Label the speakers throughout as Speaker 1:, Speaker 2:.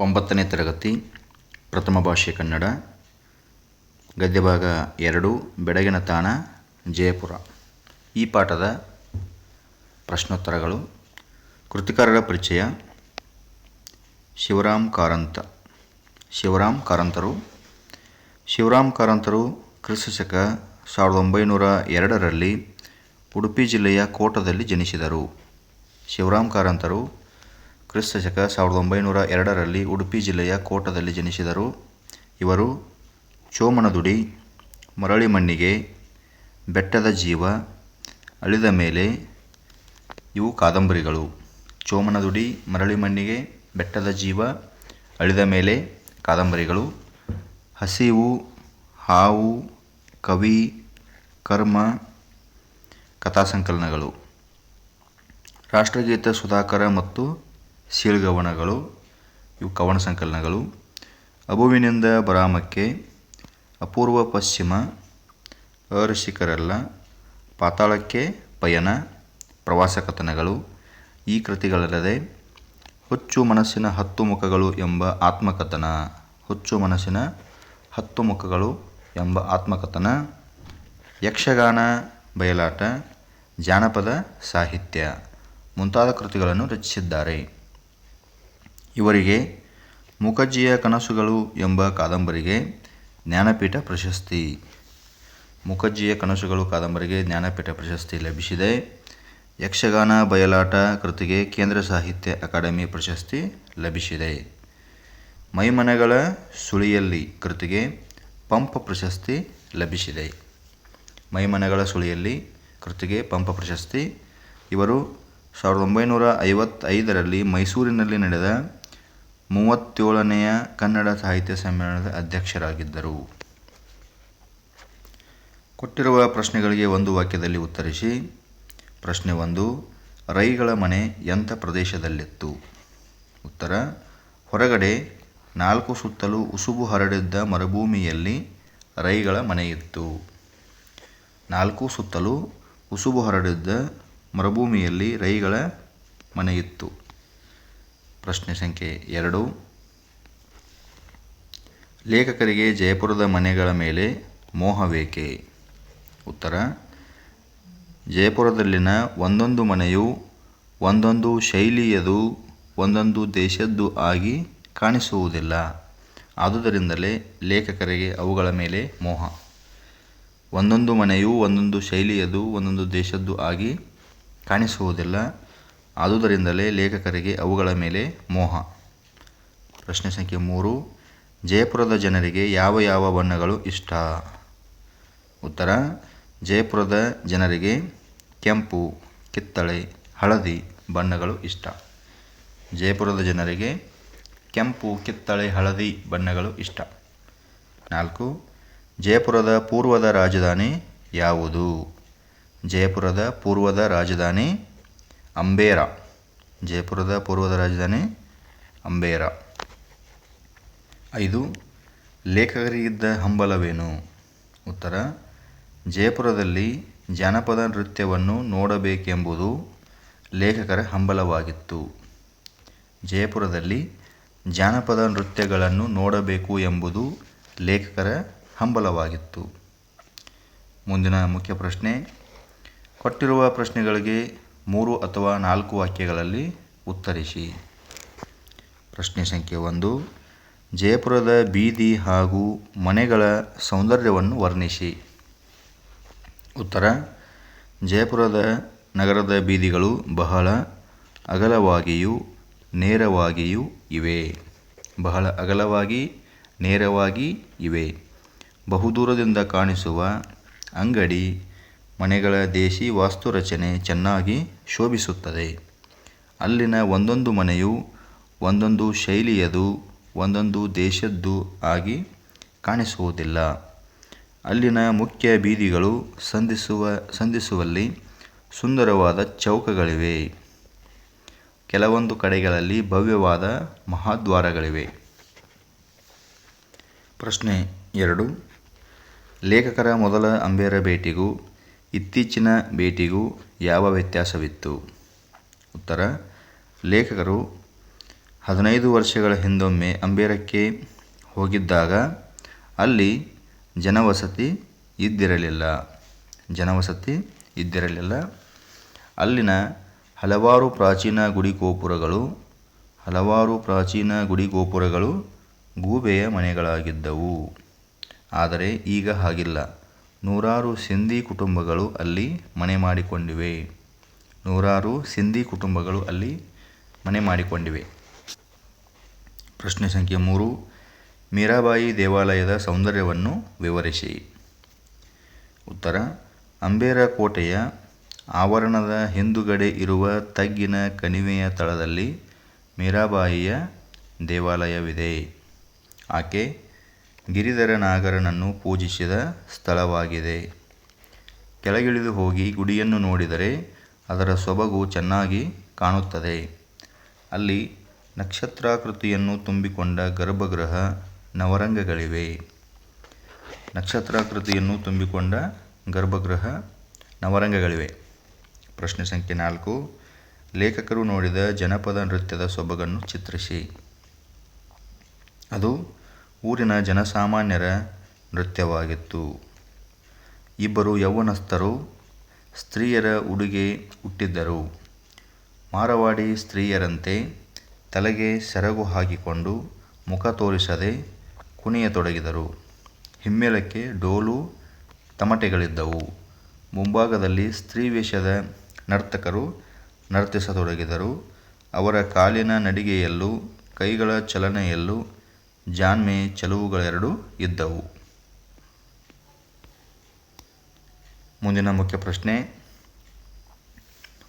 Speaker 1: ಒಂಬತ್ತನೇ ತರಗತಿ, ಪ್ರಥಮ ಭಾಷೆ ಕನ್ನಡ, ಗದ್ಯಭಾಗ ಎರಡು, ಬೆಡಗಿನ ತಾಣ, ಜಯಪುರ. ಈ ಪಾಠದ ಪ್ರಶ್ನೋತ್ತರಗಳು, ಕೃತಿಕಾರರ ಪರಿಚಯ, ಶಿವರಾಮ್ ಕಾರಂತ. ಶಿವರಾಮ್ ಕಾರಂತರು ಶಿವರಾಮ್ ಕಾರಂತರು ಕ್ರಿಸ್ತಶಕ ಸಾವಿರದ ಒಂಬೈನೂರ ಎರಡರಲ್ಲಿ ಉಡುಪಿ ಜಿಲ್ಲೆಯ ಕೋಟದಲ್ಲಿ ಜನಿಸಿದರು. ಶಿವರಾಮ್ ಕಾರಂತರು ಕ್ರಿಸ್ತಶಕ ಸಾವಿರದ ಒಂಬೈನೂರ ಎರಡರಲ್ಲಿ ಉಡುಪಿ ಜಿಲ್ಲೆಯ ಕೋಟದಲ್ಲಿ ಜನಿಸಿದರು. ಇವರು ಚೋಮನದುಡಿ ಮರಳಿ ಮಣ್ಣಿಗೆ ಬೆಟ್ಟದ ಜೀವ, ಅಳಿದ ಮೇಲೆ ಇವು ಕಾದಂಬರಿಗಳು. ಚೋಮನದುಡಿ ಮರಳಿ ಮಣ್ಣಿಗೆ ಬೆಟ್ಟದ ಜೀವ, ಅಳಿದ ಮೇಲೆ ಕಾದಂಬರಿಗಳು. ಹಸಿವು, ಹಾವು, ಕವಿ, ಕರ್ಮ, ಕಥಾಸಂಕಲನಗಳು. ರಾಷ್ಟ್ರಗೀತ ಸುಧಾಕರ ಮತ್ತು ಸೀಳ್ಗವನಗಳು ಇವು ಕವನ ಸಂಕಲನಗಳು. ಅಬುವಿನಿಂದ ಬರಾಮಕ್ಕೆ ಅಪೂರ್ವ ಪಶ್ಚಿಮ ಅರ್ಷಿಕರೆಲ್ಲ ಪಾತಾಳಕ್ಕೆ ಪಯಣ, ಪ್ರವಾಸ ಕಥನಗಳು. ಈ ಕೃತಿಗಳಲ್ಲದೆ ಹುಚ್ಚು ಮನಸ್ಸಿನ ಹತ್ತು ಮುಖಗಳು ಎಂಬ ಆತ್ಮಕಥನ, ಹುಚ್ಚು ಮನಸ್ಸಿನ ಹತ್ತು ಮುಖಗಳು ಎಂಬ ಆತ್ಮಕಥನ. ಯಕ್ಷಗಾನ, ಬಯಲಾಟ, ಜಾನಪದ ಸಾಹಿತ್ಯ ಮುಂತಾದ ಕೃತಿಗಳನ್ನು ರಚಿಸಿದ್ದಾರೆ. ಇವರಿಗೆ ಮುಖಜ್ಜಿಯ ಕನಸುಗಳು ಎಂಬ ಕಾದಂಬರಿಗೆ ಜ್ಞಾನಪೀಠ ಪ್ರಶಸ್ತಿ. ಮುಖಜ್ಜಿಯ ಕನಸುಗಳು ಕಾದಂಬರಿಗೆ ಜ್ಞಾನಪೀಠ ಪ್ರಶಸ್ತಿ ಲಭಿಸಿದೆ. ಯಕ್ಷಗಾನ ಬಯಲಾಟ ಕೃತಿಗೆ ಕೇಂದ್ರ ಸಾಹಿತ್ಯ ಅಕಾಡೆಮಿ ಪ್ರಶಸ್ತಿ ಲಭಿಸಿದೆ. ಮೈಮನೆಗಳ ಸುಳಿಯಲ್ಲಿ ಕೃತಿಗೆ ಪಂಪ ಪ್ರಶಸ್ತಿ ಲಭಿಸಿದೆ. ಮೈಮನೆಗಳ ಸುಳಿಯಲ್ಲಿ ಕೃತಿಗೆ ಪಂಪ ಪ್ರಶಸ್ತಿ. ಇವರು ಸಾವಿರದ ಒಂಬೈನೂರ ಐವತ್ತೈದರಲ್ಲಿ ಮೈಸೂರಿನಲ್ಲಿ ನಡೆದ ಮೂವತ್ತೇಳನೆಯ ಕನ್ನಡ ಸಾಹಿತ್ಯ ಸಮ್ಮೇಳನದ ಅಧ್ಯಕ್ಷರಾಗಿದ್ದರು. ಕೊಟ್ಟಿರುವ ಪ್ರಶ್ನೆಗಳಿಗೆ ಒಂದು ವಾಕ್ಯದಲ್ಲಿ ಉತ್ತರಿಸಿ, ಪ್ರಶ್ನೆ ಒಂದು, ರೈಗಳ ಮನೆ ಎಂಥ ಪ್ರದೇಶದಲ್ಲಿತ್ತು? ಉತ್ತರ, ಹೊರಗಡೆ ನಾಲ್ಕು ಸುತ್ತಲೂ ಉಸುಬು ಹರಡಿದ್ದ ಮರುಭೂಮಿಯಲ್ಲಿ ರೈಗಳ ಮನೆಯಿತ್ತು ನಾಲ್ಕು ಸುತ್ತಲೂ ಉಸುಬು ಹರಡಿದ್ದ ಮರುಭೂಮಿಯಲ್ಲಿ ರೈಗಳ ಮನೆಯಿತ್ತು ಪ್ರಶ್ನೆ ಸಂಖ್ಯೆ ಎರಡು. ಲೇಖಕರಿಗೆ ಜಯಪುರದ ಮನೆಗಳ ಮೇಲೆ ಮೋಹವೇಕೆ ಉತ್ತರ, ಜಯಪುರದಲ್ಲಿನ ಒಂದೊಂದು ಮನೆಯು ಒಂದೊಂದು ಶೈಲಿಯದು, ಒಂದೊಂದು ದೇಶದ್ದು ಆಗಿ ಕಾಣಿಸುವುದಿಲ್ಲ. ಆದುದರಿಂದಲೇ ಲೇಖಕರಿಗೆ ಅವುಗಳ ಮೇಲೆ ಮೋಹ. ಒಂದೊಂದು ಮನೆಯು ಒಂದೊಂದು ಶೈಲಿಯದು, ಒಂದೊಂದು ದೇಶದ್ದು ಆಗಿ ಕಾಣಿಸುವುದಿಲ್ಲ. ಆದುದರಿಂದಲೇ ಲೇಖಕರಿಗೆ ಅವುಗಳ ಮೇಲೆ ಮೋಹ. ಪ್ರಶ್ನೆ ಸಂಖ್ಯೆ ಮೂರು. ಜಯಪುರದ ಜನರಿಗೆ ಯಾವ ಯಾವ ಬಣ್ಣಗಳು ಇಷ್ಟ? ಉತ್ತರ. ಜಯಪುರದ ಜನರಿಗೆ ಕೆಂಪು, ಕಿತ್ತಳೆ, ಹಳದಿ ಬಣ್ಣಗಳು ಇಷ್ಟ. ಜಯಪುರದ ಜನರಿಗೆ ಕೆಂಪು, ಕಿತ್ತಳೆ, ಹಳದಿ ಬಣ್ಣಗಳು ಇಷ್ಟ. ನಾಲ್ಕು. ಜಯಪುರದ ಪೂರ್ವದ ರಾಜಧಾನಿ ಯಾವುದು? ಜಯಪುರದ ಪೂರ್ವದ ರಾಜಧಾನಿ ಅಂಬೇರ, ಜಯಪುರದ ಪೂರ್ವದ ರಾಜಧಾನಿ ಅಂಬೇರ. ಐದು, ಲೇಖಕರಿಗಿದ್ದ ಹಂಬಲವೇನು? ಉತ್ತರ, ಜಯಪುರದಲ್ಲಿ ಜಾನಪದ ನೃತ್ಯವನ್ನು ನೋಡಬೇಕೆಂಬುದು ಲೇಖಕರ ಹಂಬಲವಾಗಿತ್ತು. ಜಯಪುರದಲ್ಲಿ ಜಾನಪದ ನೃತ್ಯಗಳನ್ನು ನೋಡಬೇಕು ಎಂಬುದು ಲೇಖಕರ ಹಂಬಲವಾಗಿತ್ತು. ಮುಂದಿನ ಮುಖ್ಯ ಪ್ರಶ್ನೆ, ಕೊಟ್ಟಿರುವ ಪ್ರಶ್ನೆಗಳಿಗೆ ಮೂರು ಅಥವಾ ನಾಲ್ಕು ವಾಕ್ಯಗಳಲ್ಲಿ ಉತ್ತರಿಸಿ. ಪ್ರಶ್ನೆ ಸಂಖ್ಯೆ ಒಂದು. ಜಯಪುರದ ಬೀದಿ ಹಾಗೂ ಮನೆಗಳ ಸೌಂದರ್ಯವನ್ನು ವರ್ಣಿಸಿ. ಉತ್ತರ. ಜಯಪುರದ ನಗರದ ಬೀದಿಗಳು ಬಹಳ ಅಗಲವಾಗಿಯೂ ನೇರವಾಗಿಯೂ ಇವೆ. ಬಹಳ ಅಗಲವಾಗಿ, ನೇರವಾಗಿ ಇವೆ. ಬಹುದೂರದಿಂದ ಕಾಣಿಸುವ ಅಂಗಡಿ ಮನೆಗಳ ದೇಶಿ ವಾಸ್ತುರಚನೆ ಚೆನ್ನಾಗಿ ಶೋಭಿಸುತ್ತದೆ. ಅಲ್ಲಿನ ಒಂದೊಂದು ಮನೆಯು ಒಂದೊಂದು ಶೈಲಿಯದು, ಒಂದೊಂದು ದೇಶದ್ದು ಆಗಿ ಕಾಣಿಸುವುದಿಲ್ಲ. ಅಲ್ಲಿನ ಮುಖ್ಯ ಬೀದಿಗಳು ಸಂಧಿಸುವ, ಸಂಧಿಸುವಲ್ಲಿ ಸುಂದರವಾದ ಚೌಕಗಳಿವೆ. ಕೆಲವೊಂದು ಕಡೆಗಳಲ್ಲಿ ಭವ್ಯವಾದ ಮಹಾದ್ವಾರಗಳಿವೆ. ಪ್ರಶ್ನೆ ಎರಡು. ಲೇಖಕರ ಮೊದಲ ಅಂಬೇರ ಭೇಟಿಗೂ ಇತ್ತೀಚಿನ ಭೇಟಿಗೂ ಯಾವ ವ್ಯತ್ಯಾಸವಿತ್ತು? ಉತ್ತರ, ಲೇಖಕರು ಹದಿನೈದು ವರ್ಷಗಳ ಹಿಂದೊಮ್ಮೆ ಅಂಬೇರಕ್ಕೆ ಹೋಗಿದ್ದಾಗ ಅಲ್ಲಿ ಜನವಸತಿ ಇದ್ದಿರಲಿಲ್ಲ. ಜನವಸತಿ ಇದ್ದಿರಲಿಲ್ಲ. ಅಲ್ಲಿನ ಹಲವಾರು ಪ್ರಾಚೀನ ಗುಡಿ ಗೋಪುರಗಳು ಹಲವಾರು ಪ್ರಾಚೀನ ಗುಡಿ ಗೋಪುರಗಳು ಗೂಬೆಯ ಮನೆಗಳಾಗಿದ್ದವು. ಆದರೆ ಈಗ ಹಾಗಿಲ್ಲ. ನೂರಾರು ಸಿಂಧಿ ಕುಟುಂಬಗಳು ಅಲ್ಲಿ ಮನೆ ಮಾಡಿಕೊಂಡಿವೆ. ನೂರಾರು ಸಿಂಧಿ ಕುಟುಂಬಗಳು ಅಲ್ಲಿ ಮನೆ ಮಾಡಿಕೊಂಡಿವೆ. ಪ್ರಶ್ನೆ ಸಂಖ್ಯೆ ಮೂರು. ಮೀರಾಬಾಯಿ ದೇವಾಲಯದ ಸೌಂದರ್ಯವನ್ನು ವಿವರಿಸಿ. ಉತ್ತರ. ಅಂಬೇರ ಕೋಟೆಯ ಆವರಣದ ಹಿಂದುಗಡೆ ಇರುವ ತಗ್ಗಿನ ಕಣಿವೆಯ ತಳದಲ್ಲಿ ಮೀರಾಬಾಯಿಯ ದೇವಾಲಯವಿದೆ. ಆಕೆ ಗಿರಿಧರ ನಾಗರನನ್ನು ಪೂಜಿಸಿದ ಸ್ಥಳವಾಗಿದೆ. ಕೆಳಗಿಳಿದು ಹೋಗಿ ಗುಡಿಯನ್ನು ನೋಡಿದರೆ ಅದರ ಸೊಬಗು ಚೆನ್ನಾಗಿ ಕಾಣುತ್ತದೆ. ಅಲ್ಲಿ ನಕ್ಷತ್ರಾಕೃತಿಯನ್ನು ತುಂಬಿಕೊಂಡ ಗರ್ಭಗೃಹ ನವರಂಗಗಳಿವೆ. ನಕ್ಷತ್ರಾಕೃತಿಯನ್ನು ತುಂಬಿಕೊಂಡ ಗರ್ಭಗೃಹ ನವರಂಗಗಳಿವೆ. ಪ್ರಶ್ನೆ ಸಂಖ್ಯೆ ನಾಲ್ಕು. ಲೇಖಕರು ನೋಡಿದ ಜನಪದ ನೃತ್ಯದ ಸೊಬಗನ್ನು ಚಿತ್ರಿಸಿ. ಅದು ಊರಿನ ಜನಸಾಮಾನ್ಯರ ನೃತ್ಯವಾಗಿತ್ತು. ಇಬ್ಬರು ಯೌವನಸ್ಥರು ಸ್ತ್ರೀಯರ ಉಡುಗೆ ಹುಟ್ಟಿದ್ದರು ಮಾರವಾಡಿ ಸ್ತ್ರೀಯರಂತೆ ತಲೆಗೆ ಸೆರಗು ಹಾಕಿಕೊಂಡು ಮುಖ ತೋರಿಸದೆ ಕುಣಿಯತೊಡಗಿದರು ಹಿಮ್ಮೇಳಕ್ಕೆ ಡೋಲು ತಮಟೆಗಳಿದ್ದವು. ಮುಂಭಾಗದಲ್ಲಿ ಸ್ತ್ರೀ ವೇಷದ ನರ್ತಕರು ನರ್ತಿಸತೊಡಗಿದರು. ಅವರ ಕಾಲಿನ ನಡಿಗೆಯಲ್ಲೂ ಕೈಗಳ ಚಲನೆಯಲ್ಲೂ ಜಾಣ್ಮೆ ಚೆಲುವುಗಳೆರಡೂ ಇದ್ದವು ಮುಂದಿನ ಮುಖ್ಯ ಪ್ರಶ್ನೆ.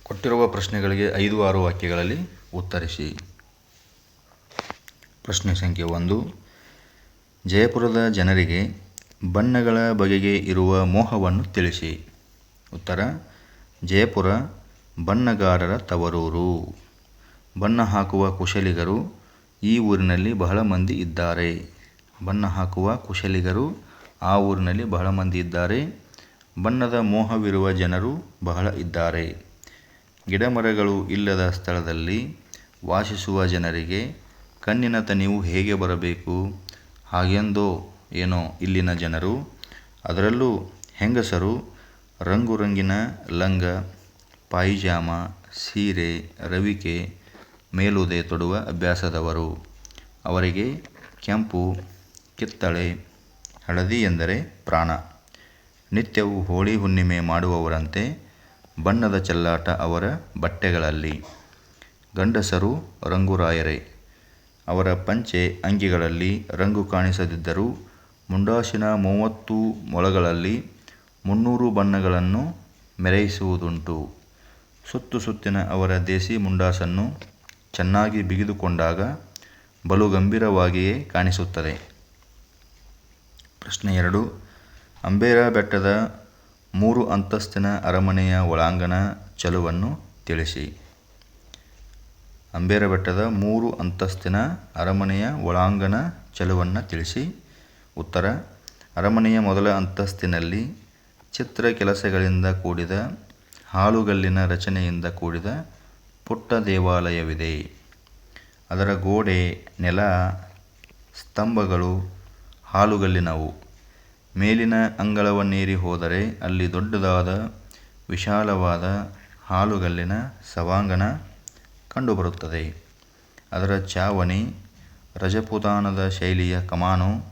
Speaker 1: ಕೊಟ್ಟಿರುವ ಪ್ರಶ್ನೆಗಳಿಗೆ ಐದು ಆರು ವಾಕ್ಯಗಳಲ್ಲಿ ಉತ್ತರಿಸಿ. ಪ್ರಶ್ನೆ ಸಂಖ್ಯೆ ಒಂದು. ಜಯಪುರದ ಜನರಿಗೆ ಬಣ್ಣಗಳ ಬಗೆಗೆ ಇರುವ ಮೋಹವನ್ನು ತಿಳಿಸಿ. ಉತ್ತರ, ಜಯಪುರ ಬಣ್ಣಗಾರರ ತವರೂರು. ಬಣ್ಣ ಹಾಕುವ ಕುಶಲಿಗರು ಈ ಊರಿನಲ್ಲಿ ಬಹಳ ಮಂದಿ ಇದ್ದಾರೆ. ಬಣ್ಣ ಹಾಕುವ ಕುಶಲಿಗರು ಆ ಊರಿನಲ್ಲಿ ಬಹಳ ಮಂದಿ ಇದ್ದಾರೆ. ಬಣ್ಣದ ಮೋಹವಿರುವ ಜನರು ಬಹಳ ಇದ್ದಾರೆ. ಗಿಡಮರಗಳು ಇಲ್ಲದ ಸ್ಥಳದಲ್ಲಿ ವಾಸಿಸುವ ಜನರಿಗೆ ಕಣ್ಣಿನ ತನಿವು ಹೇಗೆ ಬರಬೇಕು? ಹಾಗೆಂದೋ ಏನೋ ಇಲ್ಲಿನ ಜನರು. ಅದರಲ್ಲೂ ಹೆಂಗಸರು, ರಂಗುರಂಗಿನ ಲಂಗ, ಪಾಯಿಜಾಮ, ಸೀರೆ, ರವಿಕೆ ಮೇಲುದೆ ತೊಡುವ ಅಭ್ಯಾಸದವರು. ಅವರಿಗೆ ಕೆಂಪು, ಕಿತ್ತಳೆ, ಹಳದಿ ಎಂದರೆ ಪ್ರಾಣ. ನಿತ್ಯವೂ ಹೋಳಿ ಹುಣ್ಣಿಮೆ ಮಾಡುವವರಂತೆ ಬಣ್ಣದ ಚೆಲ್ಲಾಟ ಅವರ ಬಟ್ಟೆಗಳಲ್ಲಿ. ಗಂಡಸರು ರಂಗುರಾಯರೇ. ಅವರ ಪಂಚೆ ಅಂಗಿಗಳಲ್ಲಿ ರಂಗು ಕಾಣಿಸದಿದ್ದರೂ ಮುಂಡಾಸಿನ ಮೂವತ್ತು ಮೊಳಗಳಲ್ಲಿ ಮುನ್ನೂರು ಬಣ್ಣಗಳನ್ನು ಮೆರೆಯಿಸುವುದುಂಟು. ಸುತ್ತು ಸುತ್ತಿನ ಅವರ ದೇಸಿ ಮುಂಡಾಸನ್ನು ಚೆನ್ನಾಗಿ ಬಿಗಿದುಕೊಂಡಾಗ ಬಲು ಗಂಭೀರವಾಗಿಯೇ ಕಾಣಿಸುತ್ತದೆ. ಪ್ರಶ್ನೆ ಎರಡು. ಅಂಬೇರ ಬೆಟ್ಟದ ಮೂರು ಅಂತಸ್ತಿನ ಅರಮನೆಯ ಒಳಾಂಗಣ ಚಲುವನ್ನು ತಿಳಿಸಿ. ಅಂಬೇರ ಬೆಟ್ಟದ ಮೂರು ಅಂತಸ್ತಿನ ಅರಮನೆಯ ಒಳಾಂಗಣ ಚಲುವನ್ನು ತಿಳಿಸಿ. ಉತ್ತರ. ಅರಮನೆಯ ಮೊದಲ ಅಂತಸ್ತಿನಲ್ಲಿ ಚಿತ್ರ ಕೆಲಸಗಳಿಂದ ಕೂಡಿದ, ಹಾಲುಗಲ್ಲಿನ ರಚನೆಯಿಂದ ಕೂಡಿದ ಪುಟ್ಟ ದೇವಾಲಯವಿದೆ. ಅದರ ಗೋಡೆ, ನೆಲ, ಸ್ತಂಭಗಳು, ಹಾಲುಗಲ್ಲಿನವು. ಮೇಲಿನ ಅಂಗಳವನ್ನೇರಿ ಹೋದರೆ ಅಲ್ಲಿ ದೊಡ್ಡದಾದ, ವಿಶಾಲವಾದ ಹಾಲುಗಲ್ಲಿನ ಸಭಾಂಗಣ ಕಂಡುಬರುತ್ತದೆ. ಅದರ ಚಾವಣಿ, ರಜಪುತಾನದ ಶೈಲಿಯ ಕಮಾನು,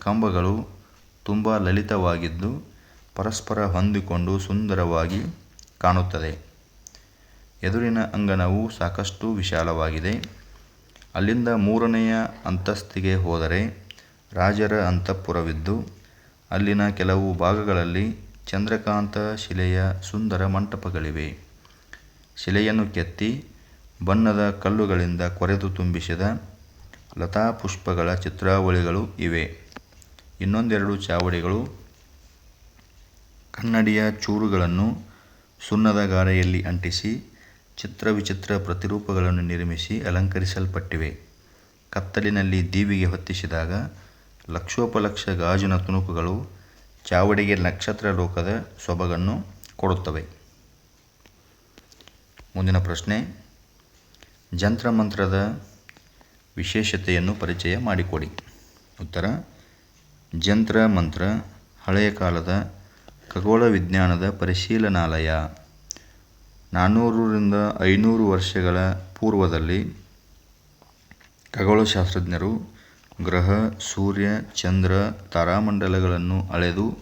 Speaker 1: ಕಂಬಗಳು ತುಂಬ ಲಲಿತವಾಗಿದ್ದು, ಪರಸ್ಪರ ಹೊಂದಿಕೊಂಡು ಸುಂದರವಾಗಿ ಕಾಣುತ್ತದೆ. ಎದುರಿನ ಅಂಗಣವು ಸಾಕಷ್ಟು ವಿಶಾಲವಾಗಿದೆ. ಅಲ್ಲಿಂದ ಮೂರನೆಯ ಅಂತಸ್ತಿಗೆ ಹೋದರೆ ರಾಜರ ಅಂತಃಪುರವಿದ್ದು, ಅಲ್ಲಿನ ಕೆಲವು ಭಾಗಗಳಲ್ಲಿ ಚಂದ್ರಕಾಂತ ಶಿಲೆಯ ಸುಂದರ ಮಂಟಪಗಳಿವೆ. ಶಿಲೆಯನ್ನು ಕೆತ್ತಿ ಬಣ್ಣದ ಕಲ್ಲುಗಳಿಂದ ಕೊರೆದು ತುಂಬಿಸಿದ ಲತಾಪುಷ್ಪಗಳ ಚಿತ್ರಾವಳಿಗಳು ಇವೆ. ಇನ್ನೊಂದೆರಡು ಚಾವಡಿಗಳು ಕನ್ನಡಿಯ ಚೂರುಗಳನ್ನು ಸುಣ್ಣದ ಗಾರೆಯಲ್ಲಿ ಅಂಟಿಸಿ ಚಿತ್ರ ವಿಚಿತ್ರ ಪ್ರತಿರೂಪಗಳನ್ನು ನಿರ್ಮಿಸಿ ಅಲಂಕರಿಸಲ್ಪಟ್ಟಿವೆ. ಕತ್ತಲಿನಲ್ಲಿ ದೀವಿಗೆ ಹೊತ್ತಿಸಿದಾಗ ಲಕ್ಷೋಪಲಕ್ಷ ಗಾಜಿನ ತುಣುಕುಗಳು ಚಾವಡಿಗೆ ನಕ್ಷತ್ರ ಲೋಕದ ಸೊಬಗನ್ನು ಕೊಡುತ್ತವೆ. ಮುಂದಿನ ಪ್ರಶ್ನೆ, ಜಂತ್ರಮಂತ್ರದ ವಿಶೇಷತೆಯನ್ನು ಪರಿಚಯ ಮಾಡಿಕೊಡಿ. ಉತ್ತರ ಜಂತ್ರ ಮಂತ್ರ ಹಳೆಯ ಕಾಲದ ಖಗೋಳ ವಿಜ್ಞಾನದ ಪರಿಶೀಲನಾಲಯ. ನಾನ್ನೂರರಿಂದ ಐನೂರು ವರ್ಷಗಳ ಪೂರ್ವದಲ್ಲಿ ಖಗೋಳಶಾಸ್ತ್ರಜ್ಞರು ಗ್ರಹ, ಸೂರ್ಯ, ಚಂದ್ರ, ತಾರಾಮಂಡಲಗಳನ್ನು ಅಳೆದು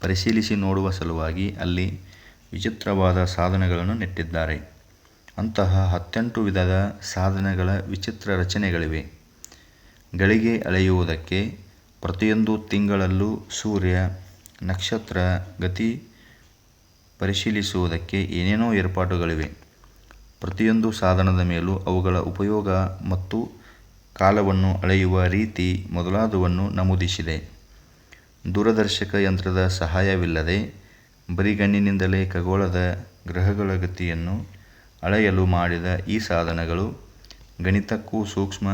Speaker 1: ಪರಿಶೀಲಿಸಿ ನೋಡುವ ಸಲುವಾಗಿ ಅಲ್ಲಿ ವಿಚಿತ್ರವಾದ ಸಾಧನಗಳನ್ನು ನೆಟ್ಟಿದ್ದಾರೆ. ಅಂತಹ ಹತ್ತೆಂಟು ವಿಧದ ಸಾಧನಗಳ ವಿಚಿತ್ರ ರಚನೆಗಳಿವೆ. ಗಳಿಗೆ ಅಳೆಯುವುದಕ್ಕೆ ಪ್ರತಿಯೊಂದು ತಿಂಗಳಲ್ಲೂ ಸೂರ್ಯ, ನಕ್ಷತ್ರ, ಗತಿ ಪರಿಶೀಲಿಸುವುದಕ್ಕೆ ಏನೇನೋ ಏರ್ಪಾಡುಗಳಿವೆ. ಪ್ರತಿಯೊಂದು ಸಾಧನದ ಮೇಲೂ ಅವುಗಳ ಉಪಯೋಗ ಮತ್ತು ಕಾಲವನ್ನು ಅಳೆಯುವ ರೀತಿ ಮೊದಲಾದವನ್ನು ನಮೂದಿಸಿದೆ. ದೂರದರ್ಶಕ ಯಂತ್ರದ ಸಹಾಯವಿಲ್ಲದೆ ಬರಿಗಣ್ಣಿನಿಂದಲೇ ಖಗೋಳದ ಗ್ರಹಗಳ ಗತಿಯನ್ನು ಅಳೆಯಲು ಮಾಡಿದ ಈ ಸಾಧನಗಳು ಗಣಿತಕ್ಕೂ ಸೂಕ್ಷ್ಮ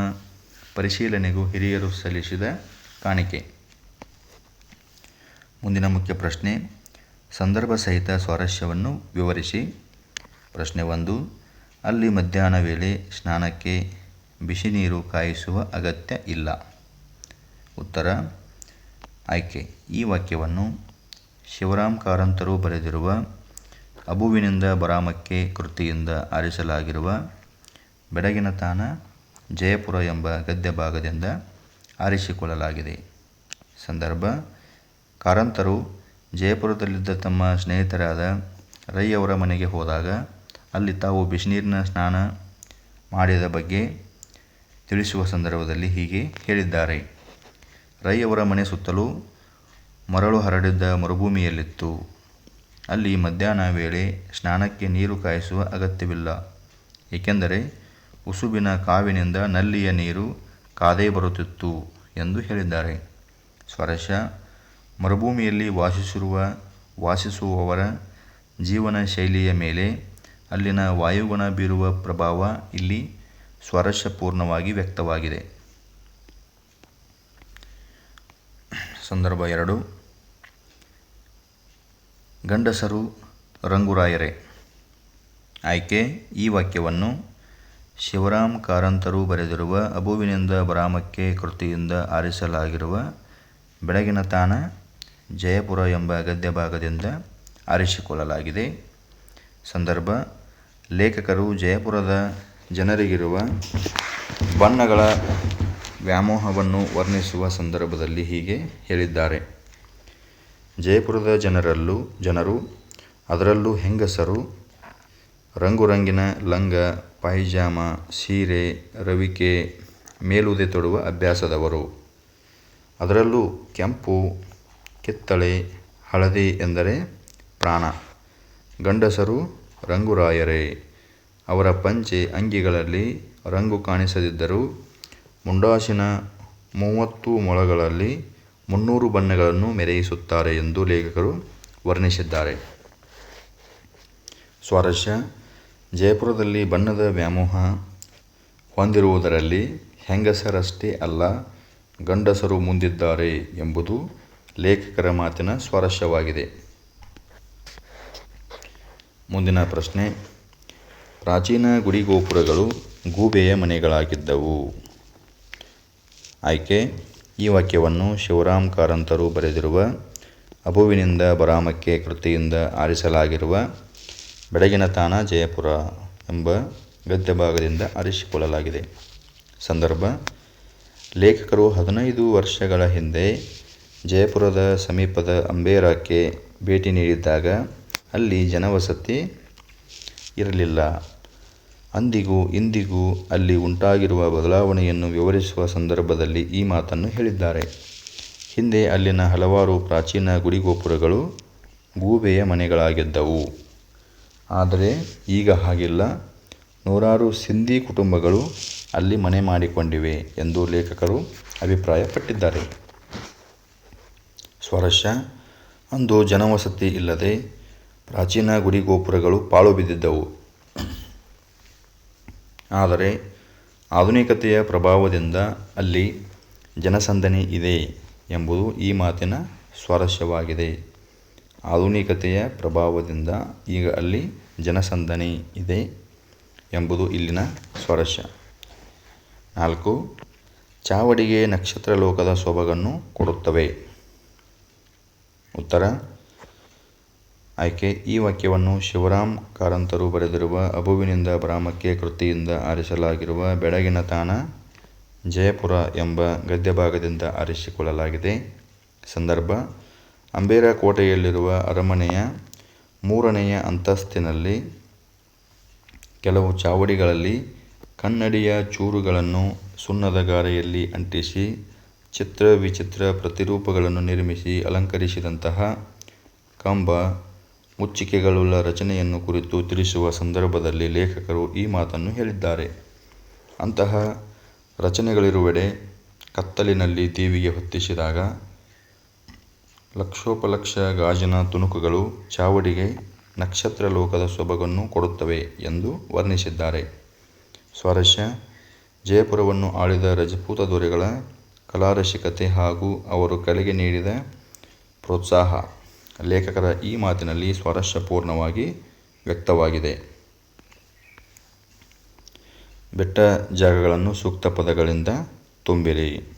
Speaker 1: ಪರಿಶೀಲನೆಗೂ ಹಿರಿಯರು ಸಲ್ಲಿಸಿದ ಕಾಣಿಕೆ. ಮುಂದಿನ ಮುಖ್ಯ ಪ್ರಶ್ನೆ ಸಂದರ್ಭ ಸಹಿತ ಸ್ವಾರಸ್ಯವನ್ನು ವಿವರಿಸಿ. ಪ್ರಶ್ನೆ ಒಂದು, ಅಲ್ಲಿ ಮಧ್ಯಾಹ್ನ ವೇಳೆ ಸ್ನಾನಕ್ಕೆ ಬಿಸಿ ನೀರು ಕಾಯಿಸುವ ಅಗತ್ಯ ಇಲ್ಲ. ಉತ್ತರ, ಆಯ್ಕೆ. ಈ ವಾಕ್ಯವನ್ನು ಶಿವರಾಮ್ ಕಾರಂತರು ಬರೆದಿರುವ ಅಬುವಿನಿಂದ ಬರಾಮಕ್ಕೆ ಕೃತಿಯಿಂದ ಆರಿಸಲಾಗಿರುವ ಬೆಡಗಿನ ತಾನ ಜಯಪುರ ಎಂಬ ಗದ್ಯ ಭಾಗದಿಂದ ಆರಿಸಿಕೊಳ್ಳಲಾಗಿದೆ. ಸಂದರ್ಭ, ಕಾರಂತರು ಜಯಪುರದಲ್ಲಿದ್ದ ತಮ್ಮ ಸ್ನೇಹಿತರಾದ ರೈ ಅವರ ಮನೆಗೆ ಹೋದಾಗ ಅಲ್ಲಿ ತಾವು ಬಿಸಿನೀರಿನ ಸ್ನಾನ ಮಾಡಿದ ಬಗ್ಗೆ ತಿಳಿಸುವ ಸಂದರ್ಭದಲ್ಲಿ ಹೀಗೆ ಹೇಳಿದ್ದಾರೆ. ರೈ ಅವರ ಮನೆ ಸುತ್ತಲೂ ಮರಳು ಹರಡಿದ್ದ ಮರುಭೂಮಿಯಲ್ಲಿತ್ತು. ಅಲ್ಲಿ ಮಧ್ಯಾಹ್ನ ವೇಳೆ ಸ್ನಾನಕ್ಕೆ ನೀರು ಕಾಯಿಸುವ ಅಗತ್ಯವಿಲ್ಲ. ಏಕೆಂದರೆ ಉಸುಬಿನ ಕಾವಿನಿಂದ ನಲ್ಲಿಯ ನೀರು ಕಾದೇ ಬರುತ್ತಿತ್ತು ಎಂದು ಹೇಳಿದ್ದಾರೆ. ಸ್ವಾರಸ್ಯ ಮರುಭೂಮಿಯಲ್ಲಿ ವಾಸಿಸಿರುವ, ವಾಸಿಸುವವರ ಜೀವನ ಶೈಲಿಯ ಮೇಲೆ ಅಲ್ಲಿನ ವಾಯುಗುಣ ಬೀರುವ ಪ್ರಭಾವ ಇಲ್ಲಿ ಸ್ವಾರಸ್ಯಪೂರ್ಣವಾಗಿ ವ್ಯಕ್ತವಾಗಿದೆ. ಸಂದರ್ಭ ಎರಡು. ಗಂಡಸರು ರಂಗುರಾಯರೇ, ಆಯ್ಕೆ ಈ ವಾಕ್ಯವನ್ನು ಶಿವರಾಮ್ ಕಾರಂತರು ಬರೆದಿರುವ ಅಬುವಿನಿಂದ ಬರಾಮಕ್ಕೆ ಕೃತಿಯಿಂದ ಆರಿಸಲಾಗಿರುವ ಬೆಳಗಿನ ತಾಣ ಜಯಪುರ ಎಂಬ ಗದ್ಯ ಭಾಗದಿಂದ ಆರಿಸಿಕೊಳ್ಳಲಾಗಿದೆ. ಸಂದರ್ಭ, ಲೇಖಕರು ಜಯಪುರದ ಜನರಿಗಿರುವ ಬಣ್ಣಗಳ ವ್ಯಾಮೋಹವನ್ನು ವರ್ಣಿಸುವ ಸಂದರ್ಭದಲ್ಲಿ ಹೀಗೆ ಹೇಳಿದ್ದಾರೆ. ಜಯಪುರದ ಜನರಲ್ಲೂ ಜನರು, ಅದರಲ್ಲೂ ಹೆಂಗಸರು, ರಂಗುರಂಗಿನ ಲಂಗ ಪಾಯಿಜಾಮ ಸೀರೆ, ರವಿಕೆ, ಮೇಲುದೆ ತೊಡುವ ಅಭ್ಯಾಸದವರು. ಅದರಲ್ಲೂ ಕೆಂಪು ಕಿತ್ತಳೆ ಹಳದಿ ಎಂದರೆ ಪ್ರಾಣ. ಗಂಡಸರು ರಂಗುರಾಯರೇ. ಅವರ ಪಂಚೆ ಅಂಗಿಗಳಲ್ಲಿ ರಂಗು ಕಾಣಿಸದಿದ್ದರೂ ಮುಂಡಾಸಿನ ಮೂವತ್ತು ಮೊಳಗಳಲ್ಲಿ ಮುನ್ನೂರು ಬಣ್ಣಗಳನ್ನು ಮೆರೆಯಿಸುತ್ತಾರೆ ಎಂದು ಲೇಖಕರು ವರ್ಣಿಸಿದ್ದಾರೆ. ಸ್ವಾರಸ್ಯ, ಜಯಪುರದಲ್ಲಿ ಬಣ್ಣದ ವ್ಯಾಮೋಹ ಹೊಂದಿರುವುದರಲ್ಲಿ ಹೆಂಗಸರಷ್ಟೇ ಅಲ್ಲ, ಗಂಡಸರು ಮುಂದಿದ್ದಾರೆ ಎಂಬುದು ಲೇಖಕರ ಮಾತಿನ ಸ್ವಾರಸ್ಯವಾಗಿದೆ. ಮುಂದಿನ ಪ್ರಶ್ನೆ, ಪ್ರಾಚೀನ ಗುಡಿಗೋಪುರಗಳು ಗೂಬೆಯ ಮನೆಗಳಾಗಿದ್ದವು. ಆಯ್ಕೆ, ಈ ವಾಕ್ಯವನ್ನು ಶಿವರಾಮ್ ಕಾರಂತರು ಬರೆದಿರುವ ಅಬುವಿನಿಂದ ಬರಾಮಕ್ಕೆ ಕೃತಿಯಿಂದ ಆರಿಸಲಾಗಿರುವ ಬೆಳಗಿನ ತಾಣ ಜಯಪುರ ಎಂಬ ಗದ್ಯ ಭಾಗದಿಂದ ಆರಿಸಿಕೊಳ್ಳಲಾಗಿದೆ. ಸಂದರ್ಭ, ಲೇಖಕರು ಹದಿನೈದು ವರ್ಷಗಳ ಹಿಂದೆ ಜಯಪುರದ ಸಮೀಪದ ಅಂಬೇರಾಕ್ಕೆ ಭೇಟಿ ನೀಡಿದ್ದಾಗ ಅಲ್ಲಿ ಜನವಸತಿ ಇರಲಿಲ್ಲ. ಅಂದಿಗೂ ಇಂದಿಗೂ ಅಲ್ಲಿ ಉಂಟಾಗಿರುವ ಬದಲಾವಣೆಯನ್ನು ವಿವರಿಸುವ ಸಂದರ್ಭದಲ್ಲಿ ಈ ಮಾತನ್ನು ಹೇಳಿದ್ದಾರೆ. ಹಿಂದೆ ಅಲ್ಲಿನ ಹಲವಾರು ಪ್ರಾಚೀನ ಗುಡಿಗೋಪುರಗಳು ಗೂಬೆಯ ಮನೆಗಳಾಗಿದ್ದವು. ಆದರೆ ಈಗ ಹಾಗಿಲ್ಲ. ನೂರಾರು ಸಿಂಧಿ ಕುಟುಂಬಗಳು ಅಲ್ಲಿ ಮನೆ ಮಾಡಿಕೊಂಡಿವೆ ಎಂದು ಲೇಖಕರು ಅಭಿಪ್ರಾಯಪಟ್ಟಿದ್ದಾರೆ. ಸ್ವಾರಸ್ಯ ಅಂದು ಜನವಸತಿ ಇಲ್ಲದೆ ಪ್ರಾಚೀನ ಗುಡಿಗೋಪುರಗಳು ಪಾಳು ಬಿದ್ದಿದ್ದವು. ಆದರೆ ಆಧುನಿಕತೆಯ ಪ್ರಭಾವದಿಂದ ಅಲ್ಲಿ ಜನಸಂದಣಿ ಇದೆ ಎಂಬುದು ಈ ಮಾತಿನ ಸ್ವಾರಸ್ಯವಾಗಿದೆ. ಆಧುನಿಕತೆಯ ಪ್ರಭಾವದಿಂದ ಈಗ ಅಲ್ಲಿ ಜನಸಂದಣಿ ಇದೆ ಎಂಬುದು ಇಲ್ಲಿನ ಸ್ವಾರಸ್ಯ. ನಾಲ್ಕು, ಚಾವಡಿಗೆ ನಕ್ಷತ್ರ ಲೋಕದ ಸೊಬಗನ್ನು ಕೊಡುತ್ತವೆ. ಉತ್ತರ. ಆಯ್ಕೆ, ಈ ವಾಕ್ಯವನ್ನು ಶಿವರಾಮ್ ಕಾರಂತರು ಬರೆದಿರುವ ಅಬುವಿನಿಂದ ಬ್ರಾಹ್ಮಕ್ಕೆ ಕೃತಿಯಿಂದ ಆರಿಸಲಾಗಿರುವ ಬೆಳಗಿನ ತಾಣ ಜಯಪುರ ಎಂಬ ಗದ್ಯಭಾಗದಿಂದ ಆರಿಸಿಕೊಳ್ಳಲಾಗಿದೆ. ಸಂದರ್ಭ, ಅಂಬೇರ ಕೋಟೆಯಲ್ಲಿರುವ ಅರಮನೆಯ ಮೂರನೆಯ ಅಂತಸ್ತಿನಲ್ಲಿ ಕೆಲವು ಚಾವಡಿಗಳಲ್ಲಿ ಕನ್ನಡಿಯ ಚೂರುಗಳನ್ನು ಸುಣ್ಣದ ಗಾರೆಯಲ್ಲಿ ಅಂಟಿಸಿ ಚಿತ್ರ ವಿಚಿತ್ರ ಪ್ರತಿರೂಪಗಳನ್ನು ನಿರ್ಮಿಸಿ ಅಲಂಕರಿಸಿದಂತಹ ಕಂಬ ಮುಚ್ಚಿಕೆಗಳುಳ್ಳ ರಚನೆಯನ್ನು ಕುರಿತು ತಿಳಿಸುವ ಸಂದರ್ಭದಲ್ಲಿ ಲೇಖಕರು ಈ ಮಾತನ್ನು ಹೇಳಿದ್ದಾರೆ. ಅಂತಹ ರಚನೆಗಳಿರುವೆಡೆ ಕತ್ತಲಿನಲ್ಲಿ ದೇವಿಗೆ ಹೊತ್ತಿಸಿದಾಗ ಲಕ್ಷೋಪಲಕ್ಷ ಗಾಜಿನ ತುಣುಕುಗಳು ಚಾವಡಿಗೆ ನಕ್ಷತ್ರ ಲೋಕದ ಸೊಬಗನ್ನು ಕೊಡುತ್ತವೆ ಎಂದು ವರ್ಣಿಸಿದ್ದಾರೆ. ಸ್ವಾರಸ್ಯ, ಜಯಪುರವನ್ನು ಆಳಿದ ರಜಪೂತ ದೊರೆಗಳ ಕಲಾರಸಿಕತೆ ಹಾಗೂ ಅವರು ಕಲೆಗೆ ನೀಡಿದ ಪ್ರೋತ್ಸಾಹ. ಲೇಖಕರ ಈ ಮಾತಿನಲ್ಲಿ ಸ್ವಾರಸ್ಯಪೂರ್ಣವಾಗಿ ವ್ಯಕ್ತವಾಗಿದೆ. ಬೆಟ್ಟ ಜಾಗಗಳನ್ನು ಸೂಕ್ತ ಪದಗಳಿಂದ ತುಂಬಿರಿ.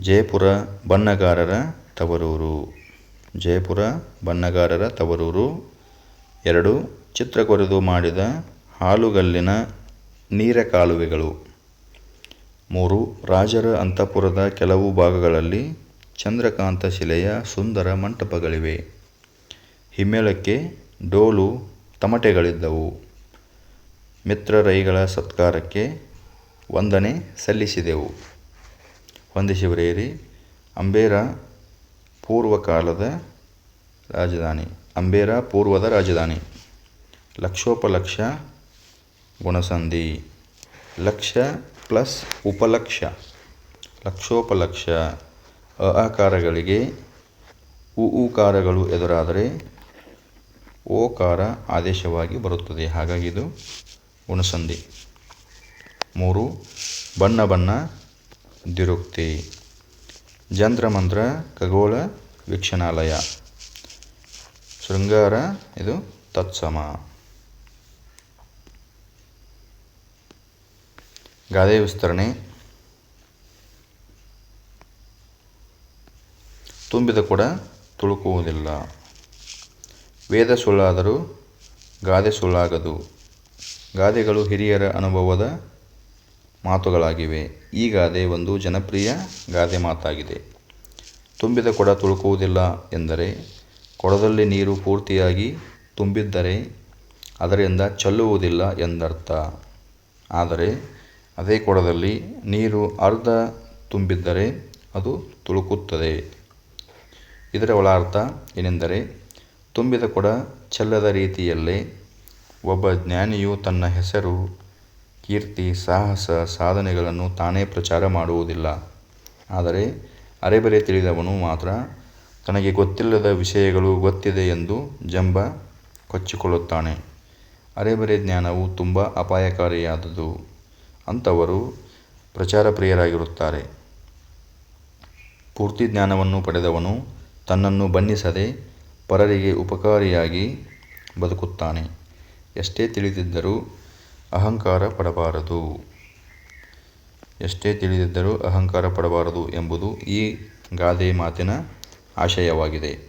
Speaker 1: ಜಯಪುರ ಬಣ್ಣಗಾರರ ತವರೂರು. ಜಯಪುರ ಬಣ್ಣಗಾರರ ತವರೂರು. ಎರಡು ಚಿತ್ರ ಕೊರೆದು ಮಾಡಿದ ಹಾಲುಗಲ್ಲಿನ ನೀರಕಾಲುವೆಗಳು. ಮೂರು, ರಾಜರ ಅಂತಃಪುರದ ಕೆಲವು ಭಾಗಗಳಲ್ಲಿ ಚಂದ್ರಕಾಂತ ಶಿಲೆಯ ಸುಂದರ ಮಂಟಪಗಳಿವೆ. ಹಿಮ್ಮೇಳಕ್ಕೆ ಡೋಲು ತಮಟೆಗಳಿದ್ದವು. ಮಿತ್ರರೈಗಳ ಸತ್ಕಾರಕ್ಕೆ ವಂದನೆ ಸಲ್ಲಿಸಿದೆವು. ಹೊಂದಿಸಿ ಬರೆಯಿರಿ ಅಂಬೇರ ಪೂರ್ವಕಾಲದ ರಾಜಧಾನಿ, ಅಂಬೇರ ಪೂರ್ವದ ರಾಜಧಾನಿ. ಲಕ್ಷೋಪಲಕ್ಷ ಗುಣಸಂಧಿ, ಲಕ್ಷ ಪ್ಲಸ್ ಉಪಲಕ್ಷ, ಲಕ್ಷೋಪಲಕ್ಷ ಅ ಆಕಾರಗಳಿಗೆ ಉ ಉಕಾರಗಳು ಎದುರಾದರೆ ಓಕಾರ ಆದೇಶವಾಗಿ ಬರುತ್ತದೆ. ಹಾಗಾಗಿ ಇದು ಗುಣಸಂಧಿ. ಮೂರು, ಬಣ್ಣ ಬಣ್ಣ ದಿರುಕ್ತಿ ಜಂತ್ರಮಂತ್ರ, ಖಗೋಳ, ವೀಕ್ಷಣಾಲಯ. ಶೃಂಗಾರ, ಇದು ತತ್ಸಮ. ಗಾದೆ ವಿಸ್ತರಣೆ. ತುಂಬಿದ ಕೂಡ ತುಳುಕುವುದಿಲ್ಲ. ವೇದ ಸುಳ್ಳಾದರೂ ಗಾದೆ ಸುಳ್ಳಾಗದು. ಗಾದೆಗಳು ಹಿರಿಯರ ಅನುಭವದ ಮಾತುಗಳಾಗಿವೆ. ಈ ಗಾದೆ ಒಂದು ಜನಪ್ರಿಯ ಗಾದೆ ಮಾತಾಗಿದೆ. ತುಂಬಿದ ಕೊಡ ತುಳುಕುವುದಿಲ್ಲ ಎಂದರೆ ಕೊಡದಲ್ಲಿ ನೀರು ಪೂರ್ತಿಯಾಗಿ ತುಂಬಿದ್ದರೆ ಅದರಿಂದ ಚಲ್ಲುವುದಿಲ್ಲ ಎಂದರ್ಥ. ಆದರೆ ಅದೇ ಕೊಡದಲ್ಲಿ ನೀರು ಅರ್ಧ ತುಂಬಿದ್ದರೆ ಅದು ತುಳುಕುತ್ತದೆ. ಇದರ ಒಳಾರ್ಥ ಏನೆಂದರೆ, ತುಂಬಿದ ಕೊಡ ಚೆಲ್ಲದ ರೀತಿಯಲ್ಲೇ ಒಬ್ಬ ಜ್ಞಾನಿಯು ತನ್ನ ಹೆಸರು, ಕೀರ್ತಿ, ಸಾಹಸ, ಸಾಧನೆಗಳನ್ನು ತಾನೇ ಪ್ರಚಾರ ಮಾಡುವುದಿಲ್ಲ. ಆದರೆ ಅರೆಬರೆ ತಿಳಿದವನು ಮಾತ್ರ ತನಗೆ ಗೊತ್ತಿಲ್ಲದ ವಿಷಯಗಳು ಗೊತ್ತಿದೆ ಎಂದು ಜಂಬ ಕೊಚ್ಚಿಕೊಳ್ಳುತ್ತಾನೆ. ಅರೆಬರೆ ಜ್ಞಾನವು ತುಂಬ ಅಪಾಯಕಾರಿಯಾದುದು. ಅಂಥವರು ಪ್ರಚಾರಪ್ರಿಯರಾಗಿರುತ್ತಾರೆ ಪೂರ್ತಿ ಜ್ಞಾನವನ್ನು ಪಡೆದವನು ತನ್ನನ್ನು ಬಣ್ಣಿಸದೆ ಪರರಿಗೆ ಉಪಕಾರಿಯಾಗಿ ಬದುಕುತ್ತಾನೆ. ಎಷ್ಟೇ ತಿಳಿದಿದ್ದರೂ ಅಹಂಕಾರ ಪಡಬಾರದು. ಎಷ್ಟೇ ತಿಳಿದಿದ್ದರೂ ಅಹಂಕಾರ ಪಡಬಾರದು ಎಂಬುದು ಈ ಗಾದೆ ಮಾತಿನ ಆಶಯವಾಗಿದೆ.